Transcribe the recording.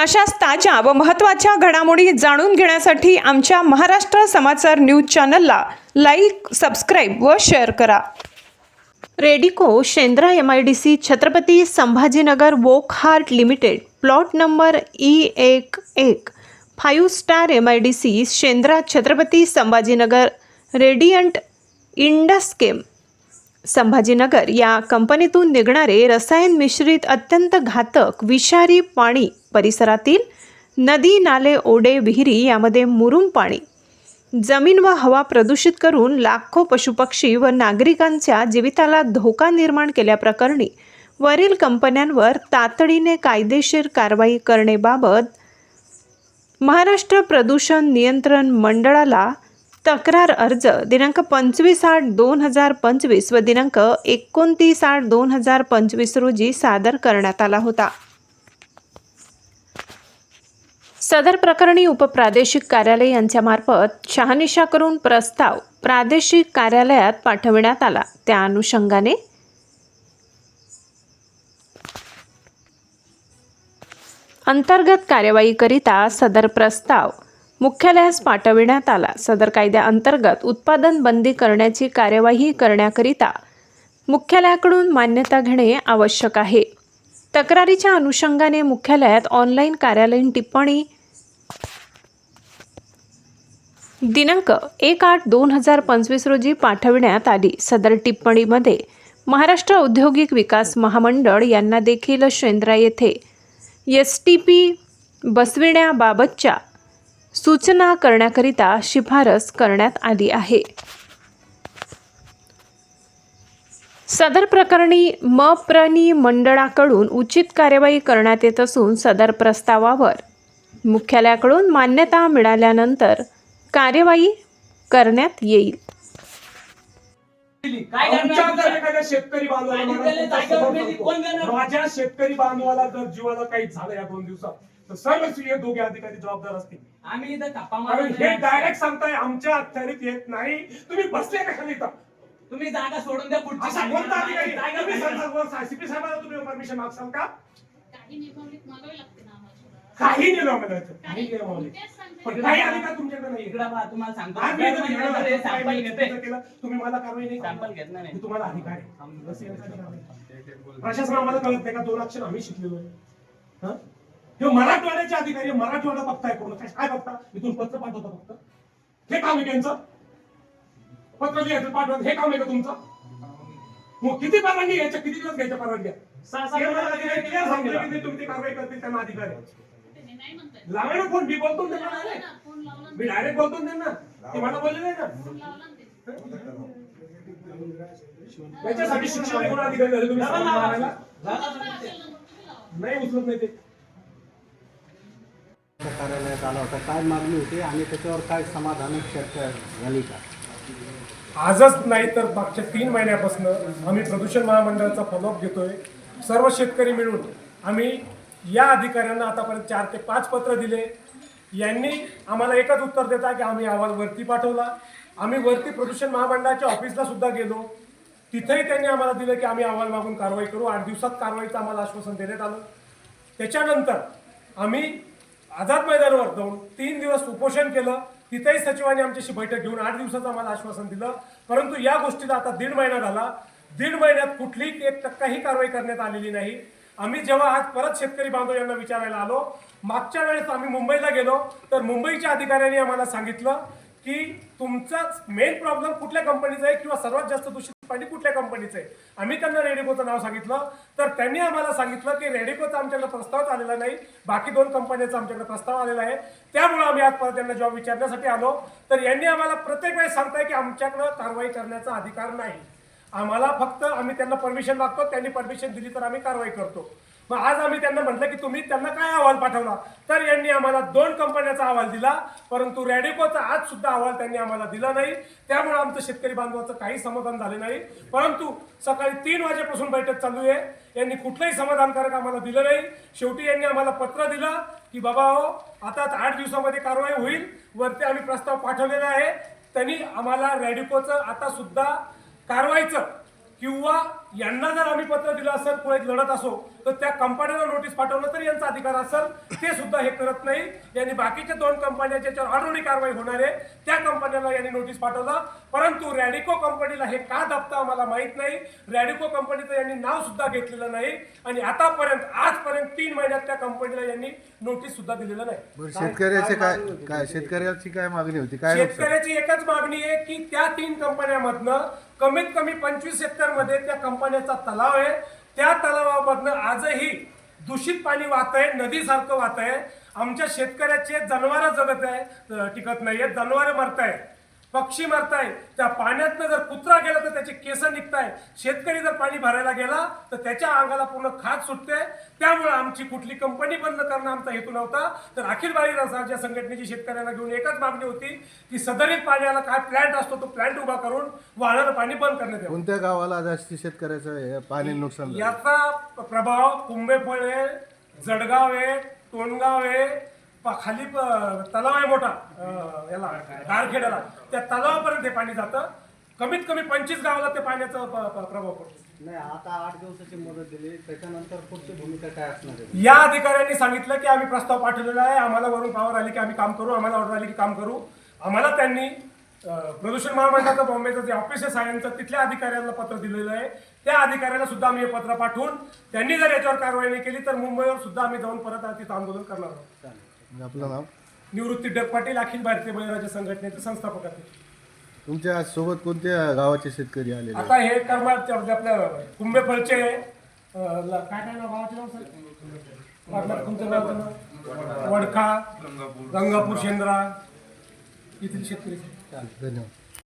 अशाच ताज्या व महत्त्वाच्या घडामोडी जाणून घेण्यासाठी आमच्या महाराष्ट्र समाचार न्यूज चॅनलला लाईक सबस्क्राईब व शेअर करा. Radico Shendra M I D C Chhatrapati Sambhajinagar Wockhardt limited plot number E एक एक five star M I D C Shendra Chhatrapati Sambhajinagar Radiant Induschem Sambhajinagar या कंपनीतून निघणारे रसायन मिश्रित अत्यंत घातक विषारी पाणी परिसरातील नदी नाले ओढे विहिरी यामध्ये मुरुम पाणी. जमीन व हवा प्रदूषित करून लाखो पशुपक्षी व नागरिकांच्या जीविताला धोका निर्माण केल्याप्रकरणी वरील कंपन्यांवर तातडीने कायदेशीर कारवाई करणेबाबत महाराष्ट्र प्रदूषण नियंत्रण मंडळाला तक्रार अर्ज दिनांक पंचवीस आठ दोन हजार पंचवीस व दिनांक एकोणतीस आठ दोन हजार पंचवीस रोजी सादर करण्यात आला होता. सदर प्रकरणी उपप्रादेशिक कार्यालय यांच्यामार्फत शहानिशा करून प्रस्ताव प्रादेशिक कार्यालयात पाठविण्यात आला. त्या अनुषंगाने अंतर्गत कार्यवाहीकरिता सदर प्रस्ताव मुख्यालयास पाठविण्यात आला. सदर कायद्याअंतर्गत उत्पादन बंदी करण्याची कार्यवाही करण्याकरिता मुख्यालयाकडून मान्यता घेणे आवश्यक आहे. तक्रारीच्या अनुषंगाने मुख्यालयात ऑनलाईन कार्यालयीन टिप्पणी दिनांक एक आठ दोन हजार पंचवीस रोजी पाठविण्यात आली. सदर टिप्पणीमध्ये महाराष्ट्र औद्योगिक विकास महामंडळ यांना देखील शेंद्रा येथे एस टी पी बसविण्याबाबतच्या सूचना करण्याकरिता शिफारस करण्यात आली आहे. सदर प्रकरणी मप्रनी मंडळाकडून उचित कार्यवाही करण्यात येत असून सदर प्रस्तावावर मुख्यालयाकडून मान्यता मिळाल्यानंतर कार्यवाही करण्यात येईल. शेतकरी बांधवाला? माझ्या शेतकरी बांधवाला जर जीवाला काही झालं या दोन दिवसात. तर सर्व हे दोघे अधिकारी जबाबदार असतील आम्ही इथं थापा कारण मारून हे डायरेक्ट सांगताय आमच्या अखत्यारीत येत नाही तुम्ही बसले का खाली इथं? तुम्ही जागा सोडून द्या पुढची असा कोणता अधिकारी जागा तुम्ही सीपी साहेबांना तुम्ही परमिशन मागसाल का काही नियमावलीत मागावी लागते ना आम्हाला काही त्याचं. काही. तेच सांगते. पण काही अधिकार तुमच्याकडे नाही इकडं पहा, तुम्हाला सांगतो आज मी इथं घेणार नाही. सॅम्पल घेते केलं, तुम्ही मला कारवाई नाही सॅम्पल करणार. घेतलं नाही मी तुम्हाला अधिकार आहे बस यांचा अधिकार आहे. प्रशासन आम्हाला कळत नाही का दोन अक्षर आम्ही शिकलेलो आहे हं? हे मराठवाड्याचे अधिकारी मराठवाडा बघताय पूर्ण. काय काय बघता? इथून पत्र पाठवता फक्त. हे काम आहे का यांचं पत्र लिहायचं पाठवत हे काम आहे का तुमचं? मग किती परवानगी घ्यायच्या? किती दिवस घ्यायच्या परवानग्या? तुम्ही कारवाई करते त्यांना अधिकार. लावा ना फोन मी बोलतो त्यांना. मी डायरेक्ट बोलतो ना त्यांना. ते मला बोलले नाही ना. त्याच्यासाठी शिक्षण अधिकारी झाले तुम्ही. नाही उचलत नाही ते. कार्यालयात आला होता. काय मागणी होती आणि त्याच्यावर काय समाधान चर्चा झाली का? आजच नाही तर मागच्या तीन महिन्यापासून आम्ही प्रदूषण महामंडळाचा फॉलोअप घेतोय. सर्व शेतकरी मिळून आम्ही या अधिकाऱ्यांना आतापर्यंत चार ते पाच पत्र दिले. यांनी आम्हाला एकच उत्तर देता की आम्ही अहवाल वरती पाठवला. आम्ही वरती प्रदूषण महामंडळाच्या ऑफिसला सुद्धा गेलो. तिथेही त्यांनी आम्हाला दिलं की आम्ही अहवाल मागून कारवाई करू. आठ दिवसात कारवाईचं आम्हाला आश्वासन देण्यात आलं. त्याच्यानंतर आम्ही आझाद मैदानावर जाऊन तीन दिवस उपोषण केलं. तिथेही सचिवांनी आमच्याशी बैठक घेऊन आठ दिवसाचं आम्हाला आश्वासन दिलं. परंतु या गोष्टीला आता दीड महिना झाला. दीड महिन्यात कुठलीही एक टक्काही कारवाई करण्यात आलेली नाही. आम्ही जेव्हा आज परत शेतकरी बांधव यांना विचारायला आलो मागच्या वेळेस आम्ही मुंबईला गेलो तर मुंबईच्या अधिकाऱ्यांनी आम्हाला सांगितलं की तुमचा मेन प्रॉब्लेम कुठल्या कंपनीचा आहे किंवा सर्वात जास्त दूषित पाणी कुठल्या कंपनीचं आहे? आम्ही त्यांना रेडिकोचं नाव सांगितलं. तर त्यांनी आम्हाला सांगितलं की रेडिकोचा आमच्याकडे प्रस्तावच आलेला नाही. बाकी दोन कंपन्यांचा आमच्याकडे प्रस्ताव आलेला आहे. त्यामुळे आम्ही आज परत त्यांना जॉब विचारण्यासाठी आलो. तर यांनी आम्हाला प्रत्येक वेळेस सांगताय की आमच्याकडं कारवाई करण्याचा अधिकार नाही. आम्हाला फक्त आम्ही त्यांना परमिशन मागतो त्यांनी परमिशन दिली तर आम्ही कारवाई करतो. मग आज आम्ही त्यांना म्हटलं की तुम्ही त्यांना काय अहवाल पाठवला? तर यांनी आम्हाला दोन कंपन्याचा अहवाल दिला परंतु रॅडिकोचा आज सुद्धा अहवाल त्यांनी आम्हाला दिला नाही. त्यामुळे आमचं शेतकरी बांधवाचं काही समाधान झाले नाही. परंतु सकाळी तीन वाजेपासून बैठक चालू आहे. यांनी कुठलंही समाधानकारक आम्हाला दिलं नाही. शेवटी यांनी आम्हाला पत्र दिलं की बाबा हो आता आठ दिवसामध्ये कारवाई होईल. वरती आम्ही प्रस्ताव पाठवलेला आहे. त्यांनी आम्हाला रॅडिकोचं आता सुद्धा कारवाईचं किंवा यांना जर आम्ही पत्र दिलं असेल पुढे लढत असो तर त्या कंपन्यांना नोटीस पाठवणं तरी यांचा अधिकार असेल. ते सुद्धा हे करत नाही यांनी बाकीच्या दोन कंपन्या ज्याच्यावर ऑलरेडी कारवाई होणार आहे. त्या कंपन्यांना यांनी नोटीस पाठवलं. परंतु रॅडिको कंपनीला हे का दाबतं आम्हाला माहीत नाही. रॅडिको कंपनीचं यांनी नाव सुद्धा घेतलेलं नाही. आणि आतापर्यंत आजपर्यंत तीन महिन्यात त्या कंपनीला यांनी नोटीस सुद्धा दिलेलं नाही. शेतकऱ्याचे काय काय शेतकऱ्याची काय मागणी होती? काय शेतकऱ्याची एकच मागणी आहे की त्या तीन कंपन्यामधनं कमीत कमी पंचवीस हेक्टरमध्ये त्या कंपन्याचा तलाव आहे. त्या तलावामधनं आजही दूषित पाणी वाहत आहे नदीसारखं वाहत आहे. आमच्या शेतकऱ्याचे जनावरं जगत आहे टिकत टिकत आहेत जनावर मरत आहे पक्षी मरताय त्या पाण्यातनं जर कुत्रा गेला तर त्याचे केस निघताय. शेतकरी जर पाणी भरायला गेला तर त्याच्या अंगाला पूर्ण खात सुटते त्यामुळे आमची कुठली कंपनी बंद करणं आमचा हेतू नव्हता. तर अखिल भारतीय राज्य संघटनेची शेतकऱ्यांना घेऊन एकच मागणी होती की सदरित पाण्याला काय प्लॅन्ट असतो तो प्लॅन्ट उभा करून वाहणारं पाणी बंद करण्यात यावं. कोणत्या गावाला जास्ती शेतकऱ्याचं पाणी नुकसान? याचा प्रभाव कुंभेफळ आहे जडगाव आहे टोणगाव आहे प- खाली प- तलाव आहे मोठा. अं, याला गारखेड्याला त्या तलावापर्यंत हे पाणी जातं. कमीत कमी पंचवीस गावाला ते पाण्याचा प- प- प्रभाव पडतो. नाही आता आठ दिवसाची मुदत दिली. त्याच्यानंतर पुढची भूमिका काय असणार आहे? या अधिकाऱ्यांनी सांगितलं की आम्ही प्रस्ताव पाठवलेला आहे. आम्हाला वरून पावर आली की आम्ही काम करू. आम्हाला ऑर्डर आली की काम करू. आम्हाला त्यांनी अं, प्रदूषण महामंडळाचं बॉम्बेचं जे ऑफिसेस आहे यांचं तिथल्या अधिकाऱ्यांना पत्र दिलेलं आहे. त्या अधिकाऱ्याला सुद्धा आम्ही हे पत्र पाठवून त्यांनी जर याच्यावर कारवाई नाही केली तर मुंबईवर सुद्धा आम्ही जाऊन परत तिथं आंदोलन करणार आहोत. आपलं नाव? निवृत्ती डग पाटील अखिल भारतीय बळीराजा संघटनेचे संस्थापक आहेत. तुमच्यासोबत कोणत्या गावाचे शेतकरी आलेले आता हे कर्माचे म्हणजे आपल्या कुंभेफळचे अं, ल- काय काय नाव गावाचे नाव सर? आपलं तुमचं नाव नाव? वडखा गंगापूर शेंद्रा येथील शेतकरी. धन्यवाद.